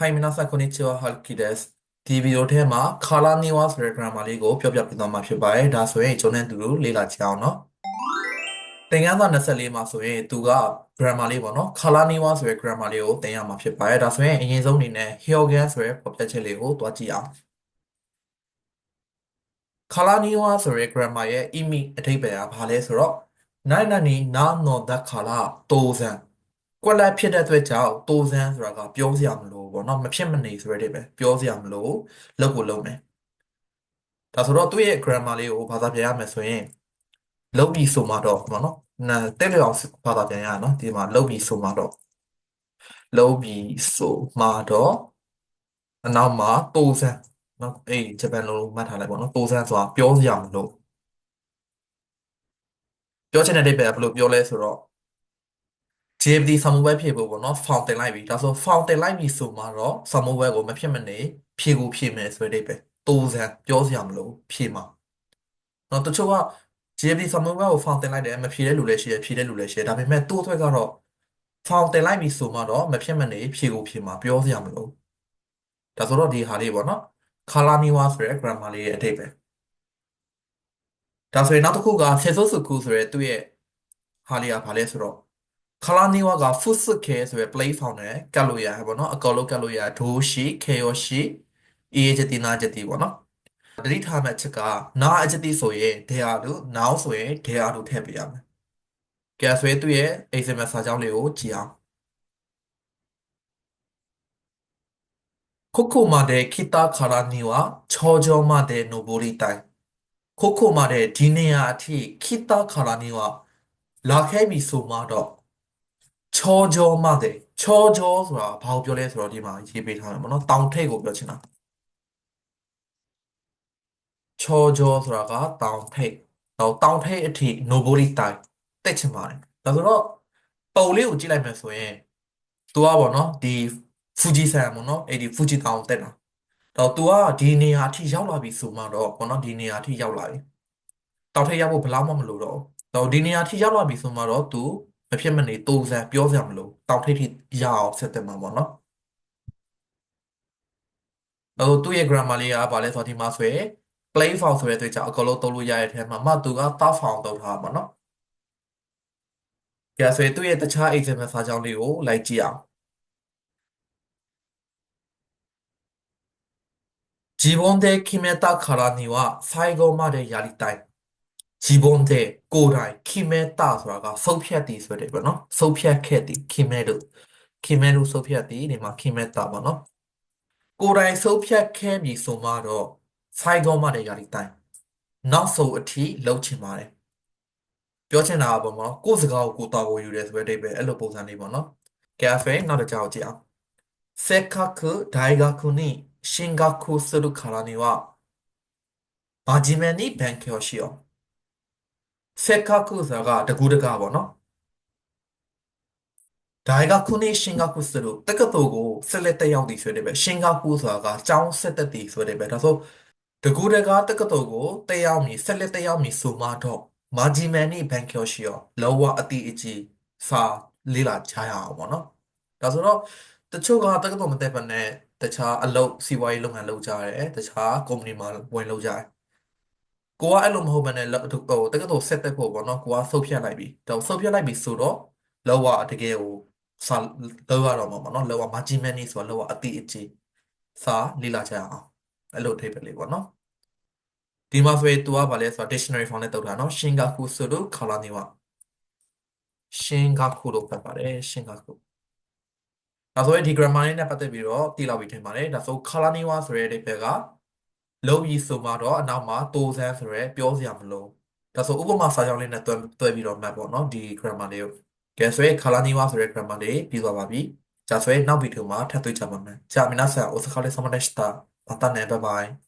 Hi မနက်စာကိုနီချီဝါဟာလ်ကီဒက်စ်ဒီဗီဒီယိုထဲမှာခါလာနီဝါဆိုတဲ့ grammar လေးကိုပြောပြပြသွားမှာဖြစ်ပါတယ်ဒါဆိုရင်ကျွန်တော်တို့လေ့လာကြအောင်နော်သင်ခန်းစာ24မှာဆိုရင်သူက grammar လေးပေါ့နော်ခါလာနီဝါဆိုတဲ့ grammar လေးကိုသင်ရမှာဖြစ်ပါတယ်ဒါဆိုရင်အရင်ဆုံးအနေနဲ့ Hyogen ဆိုတဲ့ပေါ်ပြချက်လေးကိုတွားကြည့်အောင်ခါလာနီဝါဆိုတဲ့ grammar ရဲ့意味အဓိပ္ပာယ်ကဘာလဲဆိုတော့နိုင်နနီနာနော်ဒခါလာတိုဇန် ကွက်လက်ဖြစ်တဲ့အတွက်ကြောင့်တိုဇန်ဆိုတာကပြောစရာမလိုဘောနော်မဖြစ်မနေဆိုတဲ့ပဲပြောစရာမလိုလောက်ကိုလုံးမယ်ဒါဆိုတော့သူ့ရဲ့ grammar လေးကိုဘာသာပြန်ရမယ်ဆိုရင်လုံးပြီးဆိုမှတော့ဘောနော်နာတဲ့လျောင်ဘာသာပြန်ရနော်ဒီမှာလုံးပြီးဆိုမှတော့လုံးပြီးဆိုမှတော့အနောက်မှာတိုဇန်နော်အေးဂျပန်လိုမှတ်ထားလိုက်ပေါ့နော်တိုဇန်ဆိုတာပြောစရာမလိုပြောချင်တဲ့အဓိပ္ပာယ်ကဘယ်လိုပြောလဲဆိုတော့ JFD စာမိုးပွဲဖြည့်ဖို့ပေါ့နော် found တင်လိုက်ပြီဒါဆို found တင်လိုက်ပြီဆိုမှတော့စာမိုးပွဲကိုမဖြစ်မနေဖြည့်ကိုဖြည့်မယ်ဆိုတဲ့အိဗယ်တိုးစံပြောစရာမလိုဖြည့်မှာတော့တချို့က JFD စာမိုးပွဲကို found တင်လိုက်တယ်မဖြည့်တဲ့လူလည်းရှိတယ်ဖြည့်တဲ့လူလည်းရှိတယ်ဒါပေမဲ့တိုးအတွက်ကတော့ found တင်လိုက်ပြီဆိုမှတော့မဖြစ်မနေဖြည့်ကိုဖြည့်မှာပြောစရာမလိုဒါဆိုတော့ဒီဟာလေးပေါ့နော် color niwa ဆိုတဲ့ grammar လေးရဲ့အဓိပ္ပာယ်ဒါဆိုရင်နောက်တစ်ခုက sesosuku ဆိုတဲ့သူ့ရဲ့ဟာလေးကဘာလဲဆိုတော့ ခလာနီဝါကဖုစခဲဆိုရယ် play found နဲ့ကတ်လို့ရတယ်ပေါ့နော်အကောလုံးကတ်လို့ရဒိုးရှိခေယောရှိအေးချက်တီနာချက်တီပေါ့နော်တတိထားမဲ့အချက်ကနာအချက်တီဆိုရင်ဒေယာလို့နောက်ဆိုရင်ဒေယာလို့ထည့်ပေးရမယ်ကဲဆိုရင်သူ့ရဲ့ example စာကြောင်းလေးကိုကြည့်အောင်ここまで来たからには頂上まで登りたいここまでဒီနေရာအထိ来たからにはလာခဲ့ပြီဆိုမှတော့ ချောကြောမတဲ့ချောကြောဆိုတာဘာကိုပြောလဲဆိုတော့ဒီမှာရေးပေးထားတယ်ပေါ့နော်တောင်ထိပ်ကိုပြောချင်တာချောကြောဆိုတာကတောင်ထိပ်တော့တောင်ထိပ်အထိ nobody တိုင်တက်ချင်ပါတယ်ဒါဆိုတော့ပုံလေးကိုကြည့်လိုက်မယ်ဆိုရင်သူကပေါ့နော်ဒီဖူဂျီဆန်ပေါ့နော်အဲ့ဒီဖူဂျီတောင်တက်တာတော့သူကဒီနေရာအထိရောက်လာပြီဆိုမှတော့ပေါ့နော်ဒီနေရာအထိရောက်လာပြီတောင်ထိပ်ရောက်ဖို့ဘယ်လောက်မှမလိုတော့ဘူးတော့ဒီနေရာအထိရောက်လာပြီဆိုမှတော့သူ မဖြစ်မနေတူစံပြောစရာမလိုတောင်ထိပ်ထိရအောင်ဆက်တက်မှာပေါ့နော်တော့သူ့ရဲ့ grammar လေးကဘာလဲဆိုတော့ဒီမှာဆိုရင် play found ဆိုတဲ့အတွက်ကြောင့်အကုန်လုံးသုံးလို့ရတဲ့အထဲမှာမှသူက top found သုံးထားပါတော့။ကြာဆိုရင်သူ့ရဲ့တခြား example စာကြောင်းလေးကိုလိုက်ကြည့်အောင်။自分で決めたからには最後までやりたい。 自分でကိုယ်တိုင်決めたဆိုတာကဆုံးဖြတ်တည်ဆိုတဲ့ပေါ့နော်ဆုံးဖြတ်ခဲ့တည်決める決めるဆုံးဖြတ်တည်ဒီမှာ決めたပေါ့နော်ကိုယ်တိုင်ဆုံးဖြတ်ခဲ့ပြီဆိုမှတော့ဆိုင်ကောမှလည်းယာရီတိုင်းနောက်ဆုံးအထိလှုပ်ချင်ပါတယ်ပြောချင်တာကပေါ့နော်ကိုယ်စကားကိုကိုယ်တော်ကိုယူတယ်ဆိုတဲ့အဓိပ္ပာယ်အဲ့လိုပုံစံလေးပေါ့နော်ကဲဖဲနောက်တစ်ကြောက်ကြည့်အောင်せっかく大学に進学するからには真面目に勉強しよう 색학구사가 누구르가 보 노? 다이가쿠니 싱가쿠 스루 뜨거도고 슬레테 양디 쇠레베 싱가쿠사가 짱 세테티 쇠레베 다소 누구르가 뜨거도고 태양미 슬레테 양미 소마도 마지메니 뱅쿄시오 러와 아티이지 사 릴라 차야 보노 다소로 တချို့ကတက္ကသိုလ်မတက်ပါနဲ့တခြားအလုပ်စီးပွားရေးလုပ်ငန်းလုပ်ကြတယ်တခြားကုမ္ပဏီမှာဝင်လုပ်ကြတယ် ကိုကအဲ့လိုမဟုတ်ဘဲနဲ့ဟိုတက္ကသိုလ်ဆက်တက်ဖို့ပေါ့နော်ကိုကဆုတ်ဖြတ်လိုက်ပြီတော့ဆုတ်ဖြတ်လိုက်ပြီဆိုတော့လောဝတကယ်ကိုစာလောရတော့မှာပေါ့နော်လောကမာဂျီမန်နီဆိုတာလောကအတိအကျစာလေ့လာကြအောင်အဲ့လိုထိပ်ပဲလေးပေါ့နော်ဒီမှာဆိုရင် तू ကဗာလဲဆိုတာ dictionary form နဲ့တုတ်တာနော်ရှင်ဂါကူဆိုလို့ခါလာနေပါရှင်ဂါကူလို့ဖတ်ပါတယ်ရှင်ဂါကူဒါဆိုရင်ဒီ grammar လေးနဲ့ပတ်သက်ပြီးတော့သိလောက်ပြီထင်ပါတယ်ဒါဆိုခါလာနေဝါဆိုတဲ့အိဗယ်က လုံးကြီးဆိုမှတော့အနောက်မှာတိုးစမ်းဆိုရဲပြောစရာမလိုဒါဆိုဥပမာစာကြောင်းလေးနဲ့တွဲတွဲပြီးတော့မှတ်ပေါ့နော်ဒီ grammar လေးကိုကဲဆိုရင်ခါလာနီဝါဆိုတဲ့ grammar လေးပြီးသွားပါပြီ။じゃあそれနောက်ဗီဒီယိုမှာထပ်တွေ့ကြပါမယ်။じゃあ皆さんお疲れ様でした。またね。バイバイ。